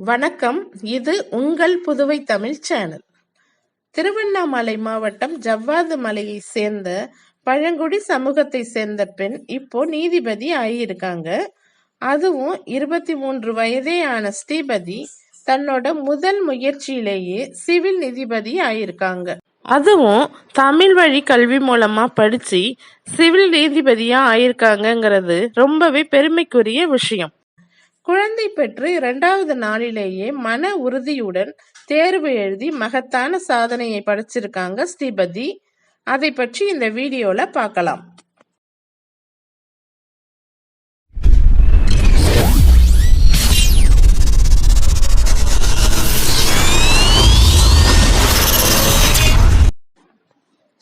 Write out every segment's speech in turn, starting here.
வணக்கம். இது உங்கள் புதுவை தமிழ் சேனல். திருவண்ணாமலை மாவட்டம் ஜவ்வாது மலையை சேர்ந்த பழங்குடி சமூகத்தை சேர்ந்த பெண் இப்போ நீதிபதி ஆகியிருக்காங்க அதுவும் இருபத்தி மூன்று வயதே ஆன ஸ்ரீபதி தன்னோட முதல் முயற்சியிலேயே சிவில் நீதிபதி ஆயிருக்காங்க. அதுவும் தமிழ் வழி கல்வி மூலமா படிச்சு சிவில் நீதிபதியா ஆயிருக்காங்கங்கிறது ரொம்பவே பெருமைக்குரிய விஷயம். குழந்தை பெற்று இரண்டாவது நாளிலேயே மன உறுதியுடன் தேர்வு எழுதி மகத்தான சாதனையை படைச்சிருக்காங்க ஸ்ரீபதி. அதை பற்றி இந்த வீடியோல பார்க்கலாம்.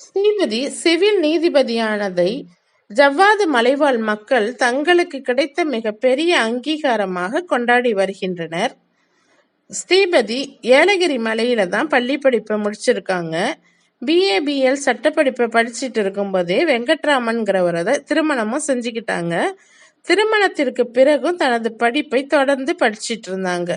ஸ்ரீபதி சிவில் நீதிபதியானதை ஜவ்வாது மலைவாழ் மக்கள் தங்களுக்கு கிடைத்த மிகப்பெரிய அங்கீகாரமாக கொண்டாடி வருகின்றனர். ஸ்ரீபதி ஏலகிரி மலையில தான் பள்ளி படிப்பை முடிச்சிருக்காங்க. பிஏபிஎல் சட்டப்படிப்பை படிச்சுட்டு இருக்கும்போதே வெங்கட்ராமன்கிறவரை திருமணமும் செஞ்சுக்கிட்டாங்க. திருமணத்திற்கு பிறகும் தனது படிப்பை தொடர்ந்து படிச்சிட்டு இருந்தாங்க.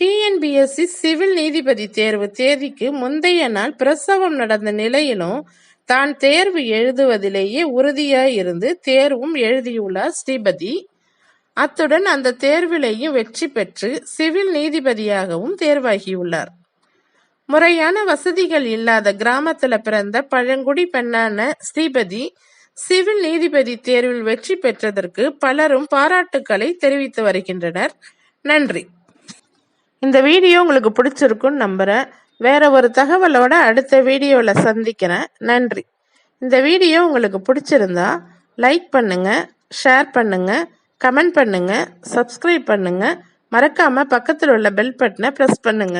டிஎன்பிஎஸ்சி சிவில் நீதிபதி தேர்வு தேதிக்கு முந்தைய நாள் பிரசவம் நடந்த நிலையிலும் தான் தேர்வு எழுதுவதிலேயே உறுதியாக இருந்து தேர்வும் எழுதியுள்ளார் ஸ்ரீபதி. அத்துடன் அந்த தேர்விலேயும் வெற்றி பெற்று சிவில் நீதிபதியாகவும் தேர்வாகியுள்ளார். முறையான வசதிகள் இல்லாத கிராமத்துல பிறந்த பழங்குடி பெண்ணான ஸ்ரீபதி சிவில் நீதிபதி தேர்வில் வெற்றி பெற்றதற்கு பலரும் பாராட்டுக்களை தெரிவித்து வருகின்றனர். நன்றி. இந்த வீடியோ உங்களுக்கு பிடிச்சிருக்குன்னு நம்புறேன். வேற ஒரு தகவலோட அடுத்த வீடியோவில் சந்திக்கிறேன். நன்றி. இந்த வீடியோ உங்களுக்கு பிடிச்சிருந்தா லைக் பண்ணுங்க ஷேர் பண்ணுங்க கமெண்ட் பண்ணுங்க சப்ஸ்கிரைப் பண்ணுங்க. மறக்காம பக்கத்தில் உள்ள பெல் பட்டனை ப்ரெஸ் பண்ணுங்க.